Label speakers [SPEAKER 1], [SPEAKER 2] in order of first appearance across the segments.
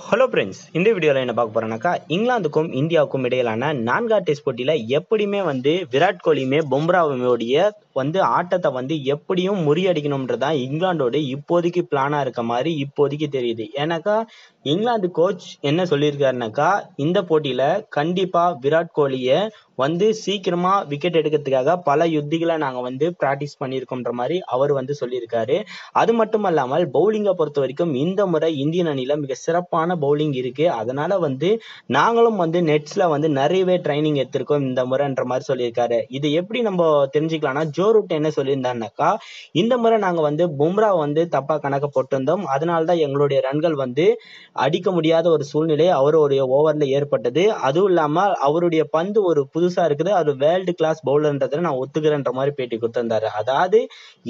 [SPEAKER 1] Hello friends இந்த வீடியோவில் என்ன பார்க்க போறோம்னாக்கா இங்கிலாந்துக்கும் இந்தியாவுக்கும் இடையிலான நான்காவது டெஸ்ட் போட்டியில் எப்படியுமே வந்து விராட் கோலியுமே பும்ராவுடைய வந்து ஆட்டத்தை வந்து எப்படியும் முறியடிக்கணும்ன்றதான் இங்கிலாந்தோட இப்போதைக்கு பிளானாக இருக்க மாதிரி இப்போதைக்கு தெரியுது. ஏன்னாக்கா இங்கிலாந்து கோச் என்ன சொல்லியிருக்காருனாக்கா இந்த போட்டியில் கண்டிப்பாக விராட் கோலியை வந்து சீக்கிரமா விக்கெட் எடுக்கிறதுக்காக பல யுத்திகளை நாங்கள் வந்து ப்ராக்டிஸ் பண்ணியிருக்கோம்ன்ற மாதிரி அவர் வந்து சொல்லியிருக்காரு. அது மட்டும் அல்லாமல் பவுலிங்கை பொறுத்த வரைக்கும் இந்த முறை இந்தியன் அணியில மிக சிறப்பான பவுலிங் இருக்கு. அதனால வந்து நாங்களும் வந்து நெட்ஸ்ல வந்து நிறையவே ட்ரைனிங் எடுத்திருக்கோம் இந்த முறைன்ற மாதிரி சொல்லியிருக்காரு. இது எப்படி நம்ம தெரிஞ்சுக்கலாம்னா ஜோ ரூட் என்ன சொல்லியிருந்தாருனாக்கா இந்த முறை நாங்க வந்து பும்ரா வந்து தப்பா கணக்கு போட்டிருந்தோம். அதனால தான் எங்களுடைய ரன்கள் வந்து அடிக்க முடியாத ஒரு சூழ்நிலை அவருடைய ஓவர்ல ஏற்பட்டது. அதுவும் இல்லாம அவருடைய பந்து ஒரு புதுசா இருக்குது. அது வேர்ல்டு கிளாஸ் பவுலர்ன்றதை நான் ஒத்துக்கிறேன்ற மாதிரி பேட்டி கொடுத்திருந்தாரு. அதாவது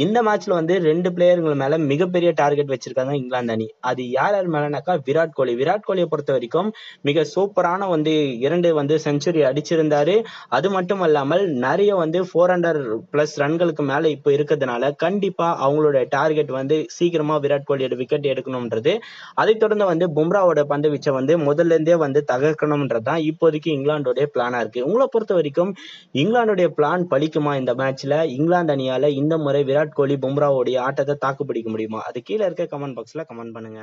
[SPEAKER 1] இந்த மேட்ச்ல வந்து ரெண்டு பிளேயருங்கள் மேல மிகப்பெரிய டார்கெட் வச்சிருக்காங்க இங்கிலாந்து அணி. அது யார் யார் மேலனாக்கா விராட் கோலி. விராட் கோலியை பொறுத்த வரைக்கும் மிக சூப்பரான வந்து இரண்டு வந்து செஞ்சுரி அடிச்சிருந்தாரு. அது மட்டும் அல்லாமல் நிறைய வந்து ஃபோர் ஹண்ட்ரட் பிளஸ் ரன்களுக்கு மேல இப்போ இருக்கிறதுனால கண்டிப்பா அவங்களோட டார்கெட் வந்து சீக்கிரமா விராட் கோலியோட விக்கெட் எடுக்கணும்ன்றது. அதை தொடர்ந்து வந்து பும்ராவோட பந்து வீச்சை வந்து முதல்ல இருந்தே வந்து தகர்க்கணும்ன்றது தான் இப்போதைக்கு இங்கிலாந்தோடைய பிளானா இருக்கு. உங்களை பொறுத்த வரைக்கும் இங்கிலாந்துடைய பிளான் பழிக்குமா இந்த மேட்ச்ல இங்கிலாந்து அணியால இந்த முறை விராட் கோலி பும்ராவோடைய ஆட்டத்தை தாக்கு பிடிக்க முடியுமா? அது கீழே இருக்க கமெண்ட் பாக்ஸ்ல கமெண்ட் பண்ணுங்க.